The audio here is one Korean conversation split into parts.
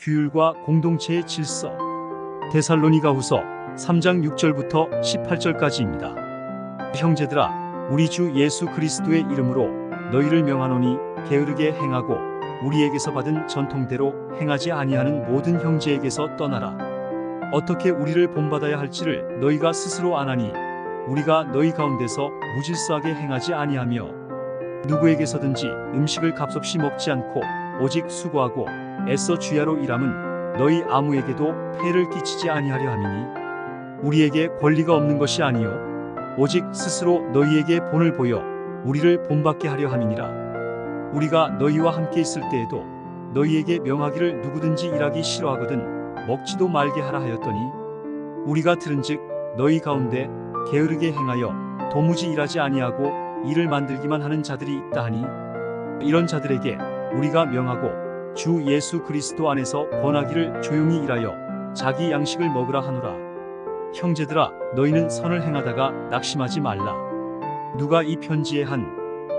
규율과 공동체의 질서. 데살로니가 후서 3장 6절부터 18절까지입니다. 형제들아, 우리 주 예수 그리스도의 이름으로 너희를 명하노니 게으르게 행하고 우리에게서 받은 전통대로 행하지 아니하는 모든 형제에게서 떠나라. 어떻게 우리를 본받아야 할지를 너희가 스스로 아나니 우리가 너희 가운데서 무질서하게 행하지 아니하며 누구에게서든지 음식을 값없이 먹지 않고 오직 수고하고 애써 주야로 일함은 너희 아무에게도 폐를 끼치지 아니하려 함이니 우리에게 권리가 없는 것이 아니요 오직 스스로 너희에게 본을 보여 우리를 본받게 하려 함이니라. 우리가 너희와 함께 있을 때에도 너희에게 명하기를 누구든지 일하기 싫어하거든 먹지도 말게 하라 하였더니 우리가 들은즉 너희 가운데 게으르게 행하여 도무지 일하지 아니하고 일을 만들기만 하는 자들이 있다 하니 이런 자들에게 우리가 명하고 주 예수 그리스도 안에서 권하기를 조용히 일하여 자기 양식을 먹으라 하노라. 형제들아 너희는 선을 행하다가 낙심하지 말라. 누가 이 편지에 한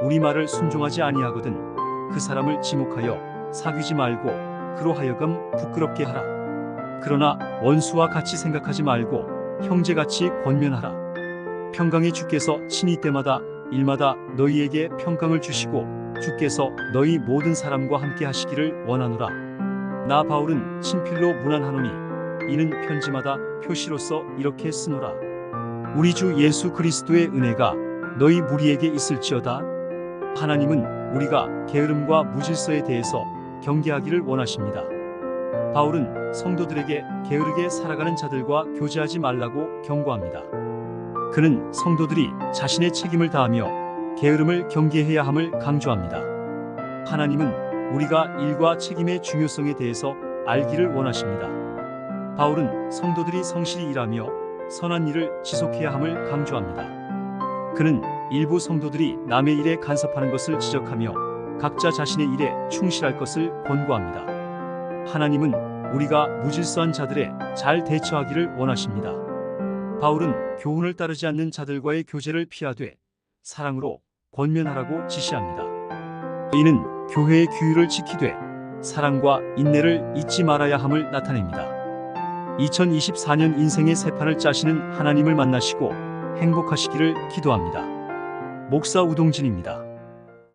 우리 말을 순종하지 아니하거든 그 사람을 지목하여 사귀지 말고 그로 하여금 부끄럽게 하라. 그러나 원수와 같이 생각하지 말고 형제같이 권면하라. 평강의 주께서 친히 때마다 일마다 너희에게 평강을 주시고 주께서 너희 모든 사람과 함께 하시기를 원하노라. 나 바울은 친필로 문안하노니 이는 편지마다 표시로서 이렇게 쓰노라. 우리 주 예수 그리스도의 은혜가 너희 무리에게 있을지어다. 하나님은 우리가 게으름과 무질서에 대해서 경계하기를 원하십니다. 바울은 성도들에게 게으르게 살아가는 자들과 교제하지 말라고 경고합니다. 그는 성도들이 자신의 책임을 다하며 게으름을 경계해야 함을 강조합니다. 하나님은 우리가 일과 책임의 중요성에 대해서 알기를 원하십니다. 바울은 성도들이 성실히 일하며 선한 일을 지속해야 함을 강조합니다. 그는 일부 성도들이 남의 일에 간섭하는 것을 지적하며 각자 자신의 일에 충실할 것을 권고합니다. 하나님은 우리가 무질서한 자들에 잘 대처하기를 원하십니다. 바울은 교훈을 따르지 않는 자들과의 교제를 피하되 사랑으로 권면하라고 지시합니다. 이는 교회의 규율을 지키되 사랑과 인내를 잊지 말아야 함을 나타냅니다. 2024년 인생의 새 판을 짜시는 하나님을 만나시고 행복하시기를 기도합니다. 목사 우동진입니다.